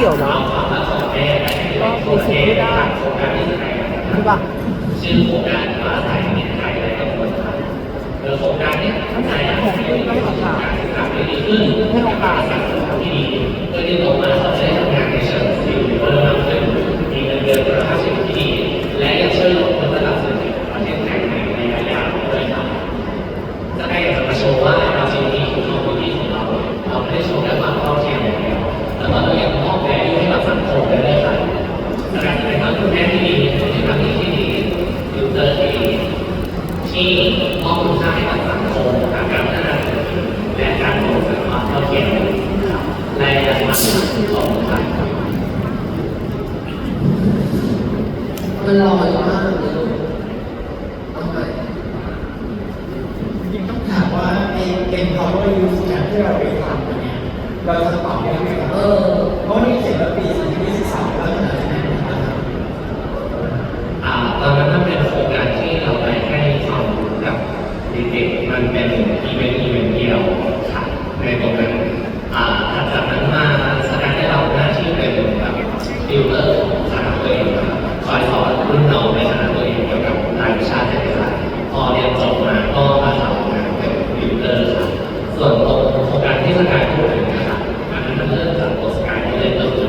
กี่ยวนะก็มีสิทธิ์ที่ได้ใช่ปะชื่อโครงการฟ้าใสเนี่ยใครได้กังวลครับเออโครงการเนี้ยทั้งหลายของที่ต้องทำการศึกษาที่ดีขึ้นให้โอกาสที่ดีเพื่อที่ผมมาเขาจะได้ทำงานในเชิงที่เพิ่มมากขึ้นมีเงินเดือนคุณภาพชีวิตที่ดี มันลอยมางเอาใหม่จริงๆต้องถามว่าเอ้ empower youth เนี่ยที่เราไปทำเนี่ยเราจะตอบได้ไหมครับเออเพราะนี่เขียนว่าปี2023แล้วขนาดนั้นนะครับอ่าตอนนั้น ส่วนตรงโครงการที่สกายพูดถึงนะครับอันนั้นมันเริ่มจากตัวสกายที่เล่นก็คือ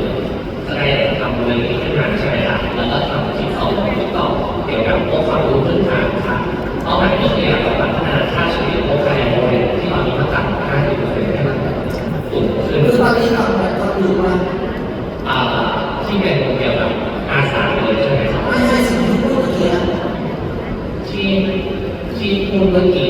จะได้ทำเลยนี้ขึ้นมาใช่ไหมครับแล้วก็ทำที่สองที่ต่อเกี่ยวกับพวกความรู้พื้นฐานครับเป้าหมายก็คืออยางกจะพัฒนาค่าเฉลี่ยพวกคะแนนโรงเรียนที่ตอนนี้มันต่ำกว่า50%ให้มันสูงขึ้นคือตอนนี้เราเนี่ยก็รู้ว่าอ่าที่เป็นเกี่ยวกับอาสาเลยใช่ไหมครับไม่ใช่สิ่งที่พูดเมื่อกี้ที่ที่พูดเมื่อกี้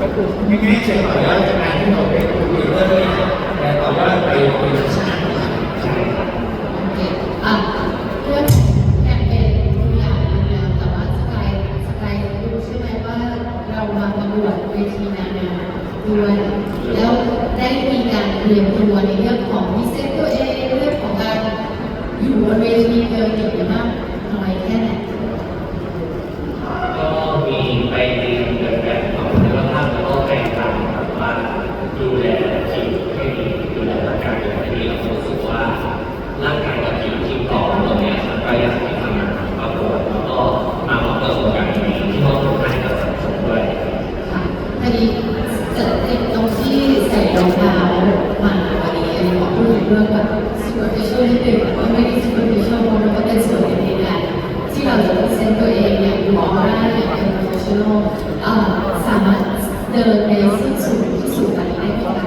ก็คือไม่งั้นจต่อยอดจากการที่เราไปคุยเรื่องนี้แต่ต่อยอดไปคุยใช่ครับอะเรื่องแคมเปญตัวอย่างแล้วแต่ว่าสกายสกายรู้ใช่ไหมว่าเรามาประกวดเวทีนางงาด้วยแล้วได้มีการเรียมตัวในเรื่องของพิเศษตัวเองเรื่องของการอยู่บนเวทีเดินอย่างมากน้อยแค่ไหน ก็มีไปเรียนเกี่ยวกับของคุณภาพแล้วก็ไปตามแบบว่าดูแลผิวให้ดีดูแลร่างกายให้ดีเรารู้สึกว่าร่างกายกับผิวที่ต่อตรงเนี้ยครับก็อยากที่ทำงานประกวดแล้วก็มาพร้อมประสบการณ์นี้ที่มอบให้กับสังคมด้วย ค่ะอันนี้จะติดตรงที่ใส่รองเท้ามาอันนี้อันนี้ขอพูดถึงเรื่องแบบ superficial นิดนึงแต่ว่าไม่ได้ superficial เพราะมันก็เป็นส่วนหนึ่งในการที่เราจะเซ็นตัวเองอย่างดูออร่าอย่างเป็น professional เอ่อสามารถเดินในส้นสูงที่สูงกว่านี้ได้ไหมคะ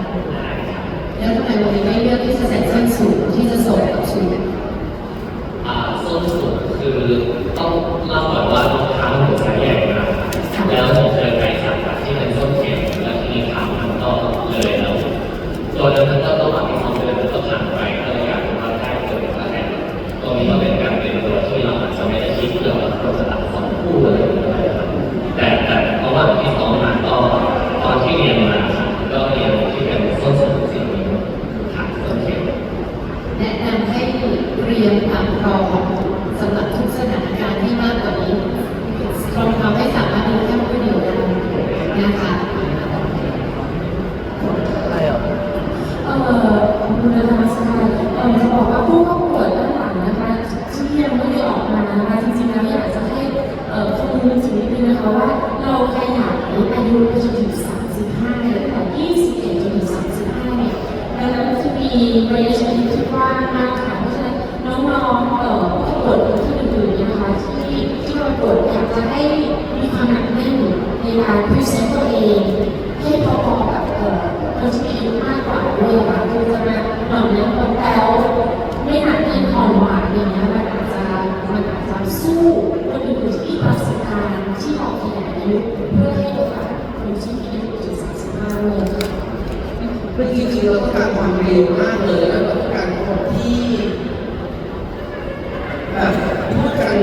แล้วทำไมวันนี้ไม่เลือกที่จะใส่ส้นสูงที่จะส่งกับชุด อ่าส้นสูงคือ ต้ การพรีเซนต์ตัวเองให้พอๆกับเออคนที่มีอายุมากกว่าด้วยค่ะคือจะมาหน่อมน้ำคนแต้วไม่หนักแน่นอ่อนหวานอย่างเงี้ยมันอาจจะมันอาจจะสู้คนอื่นๆที่มีประสบการณ์ที่ออกขยายอายุเพื่อให้โอกาสคนที่มีอายุถึง35เลยค่ะคือจริงๆเราต้องการความเร็วมากเลยแล้วเราต้องการคนที่แบบพูดกัน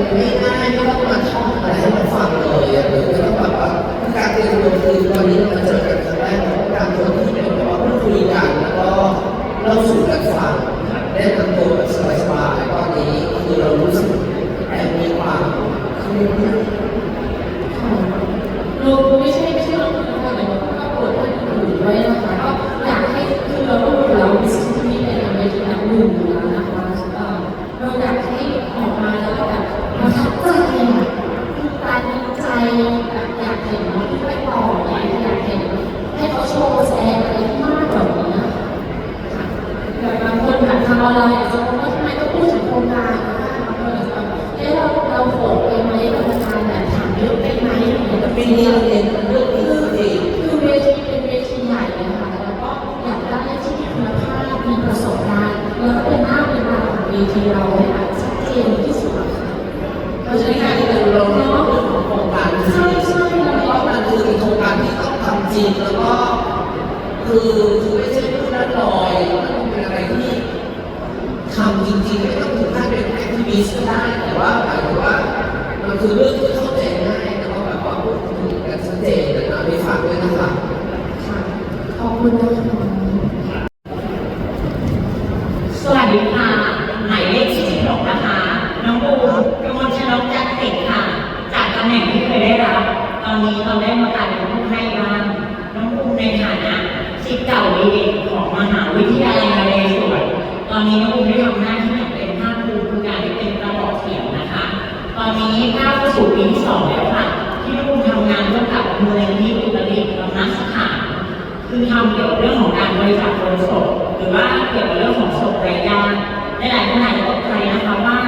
ง่ายๆไม่ต้องมาท่องอะไรให้มันฟังเลยอะหรือไม่ต้องแบบว่าการเตรียมตัวคือวันนี้เรามาเจอกันครั้งแรกเราต้องการคนที่เป็นแบบว่าพูดคุยกันแล้วก็เล่าสู่กันฟังแนะนำตัวแบบส เราอยากจะรู้ว่าทำไมต้องพูดถึงโครงการนะคะเราอยากจะแบบเอ๊ะเราเราโหดไปไหมกรรมการแบบถามเยอะไปไหมอะไรอย่างเงี้ย ปีนี้เราเรียนเรื่องนี้จริง คือเวทีเป็นเวทีใหญ่นะคะแล้วก็อยากได้ที่มีคุณภาพมีประสบการณ์แล้วก็เป็นหน้าเป็นตาของ เราให้แบบชัดเจนที่สุดอะค่ะเพราะฉะนั้นเราเรียนเรื่องของโครงการจริงใช่ใช่แล้วเพก็ราะมันคือโครงการที่ต้องทำจริงแล้วก็คือคือไม่ใช่พูดแล้วลอยมันเป็นอะไรที่ทำจริงๆไม่ต้องถึงขั้นเป็นแอคทิวิสต์ก็ได้แต่ว่าหมายถึงว่ามันคือเรื่องที่เข้าใจง่ายแล้วก็แบบว่าพูดถึงกันชัดเจนนะไปฝากด้วยนะคะค่ะขอบคุณนะคะ สวัสดีค่ะ หมายเลข46นะคะ น้องบูมกมลชนกจักรติดค่ะ จากตำแหน่งที่เคยได้รับ ตอนนี้เราได้มากลายเป็นผู้ให้บ้าง น้องบูมในฐานะศิษย์เก่าดีเด่นของมหาวิทยาลัยนเรศวรตอ นนี้น้องบูมได้ทำหน้าที่อย่างเป็นภาคภูมิคือการได้เป็นระบอกเสียงนะคะ ตอนนี้ก้าวสู่ปีที่สองแล้วค่ะ ที่น้องบูมทำงานร่วมกับมูลนิธิอุตริกรรมสถานคือทำเกี่ยวกับเรื่องของการบริจาคโลงศพหรือว่าเกี่ยวกับเรื่องของศพไร้ญาติหลายๆท่านอาจจะตกใจนะคะว่า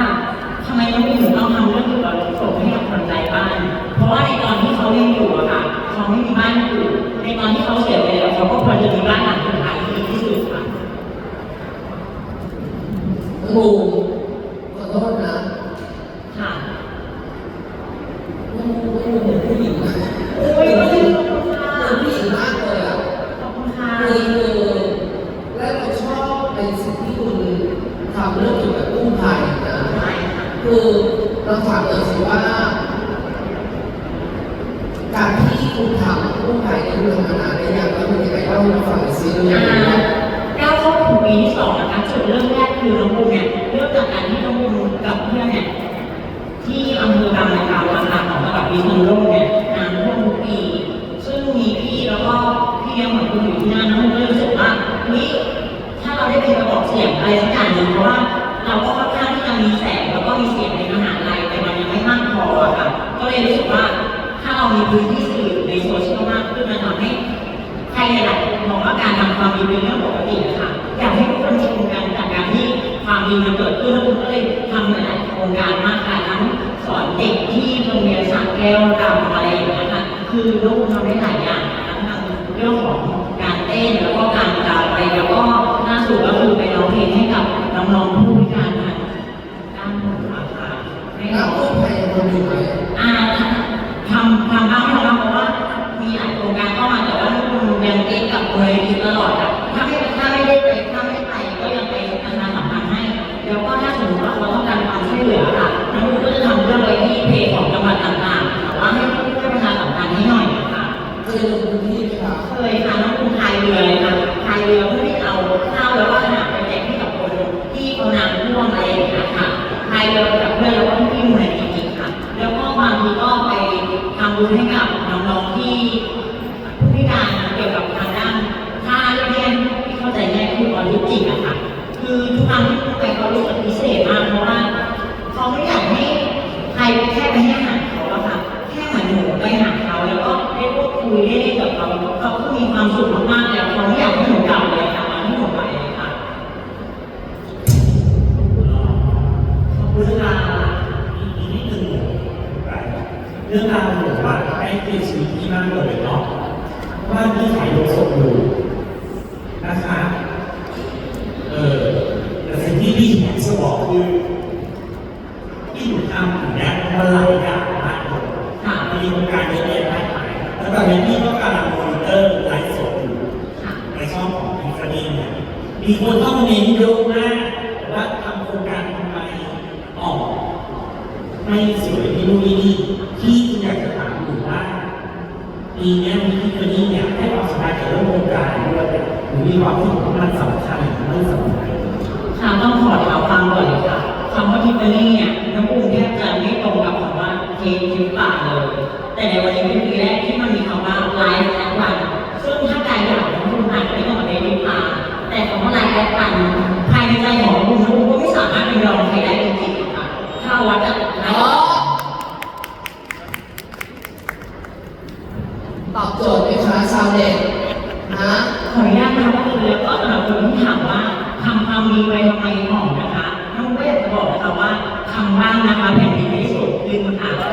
ทำไมน้องมีถึงต้องทำเรื่องเกี่ยวกับโลงศพให้กับคนไร้บ้านเพราะว่าในตอนที่เขายังอยู่อะค่ะเขาไม่มีบ้านอยู่ ในตอนที่เขาเสียไปแล้วเขาก็ควรจะมีบ้านหลังสุดท้ายที่ดีที่สุดค่ะ บูมขอโทษนะ ค่ะ ไม่ไม่เหมือนผู้หญิงนะ โอ้ยขอบคุณค่ะ เหมือนผู้หญิงมากเลยอะ ขอบคุณค่ะ คือคือและเราชอบในสิ่งที่คุณทำเรื่องเกี่ยวกับกู้ภัยนะคือเราถามหน่อยสิว่า การที่คุณทำกู้ภัยในคุณทำงานานได้ยังแล้วเป็นยังไงเล่าให้ฟังหน่อยสิเรื่องนี้ก้าวเข้าถึงปีที่สองนะคะจุดเริ่มแรกคือน้องบูมเนี่ยเริ่มจากการที่น้องบูกับเพื่อนเนี่ยที่อำเภอบางนาตราวัดนา ความดีเป็นเรื่องปกติค่ะอยากให้ทุกคนชมกันจากการที่ความดีมันเกิดขึ้นแล้วคุณก็เลยทำหลายๆโครงการมากค่ะทั้งสอนเด็กที่โรงเรียนสระแก้วรำอะไรอย่างเงี้ยค่ะคือลูกทำได้หลายอย่างทั้งทางเรื่องของการเต้นแล้วก็การรำไปแล้วก็ล่าสุดก็คือไปร้องเพลงให้กับน้องๆผู้พิการทางด้านหูอะค่ะให้แล้วเขากู้ภัยยังทำอยู่ไหมอ่าทำทำบ้าง ว่านที่ขายโลงศพอยู่นะคะเออแต่สิ่งที่พี่อยากจะบอกคือที่หนูทำอย่างเนี้ยมันหลายอย่างมากเลยค่ะมีโครงการเยอะแยะมากมายแล้วตอนนี้พี่ก็กำลังมอนิเตอร์ไลฟ์สดอยู่ในช่องของพิฟานีเนี่ยมีคนเข้ามาเม้นเยอะมากว่าทำโครงการทำไมออกไม่สวยที่นู่นนี่นี่ที่อยากจะถามอยู่ว่าปีนี้มี ด้วยหรือมีความรู้สึกว่ามันสำคัญหรือไม่สำคัญค่ะต้องขอถามฟังก่อนเลยค่ะคำว่าทิฟฟานี่เนี่ยน้ำปูแทบจะไม่ตรงกับคำว่าเททิฟป่าเลย แต่ในวันนี้เป็นปีแรก มีไปทำไมหมอมนะคะน้องก็อยากจะบอกนะคะว่าคำว่านะคะแผ่นดินที่สุดลืมค่ะว้าวเ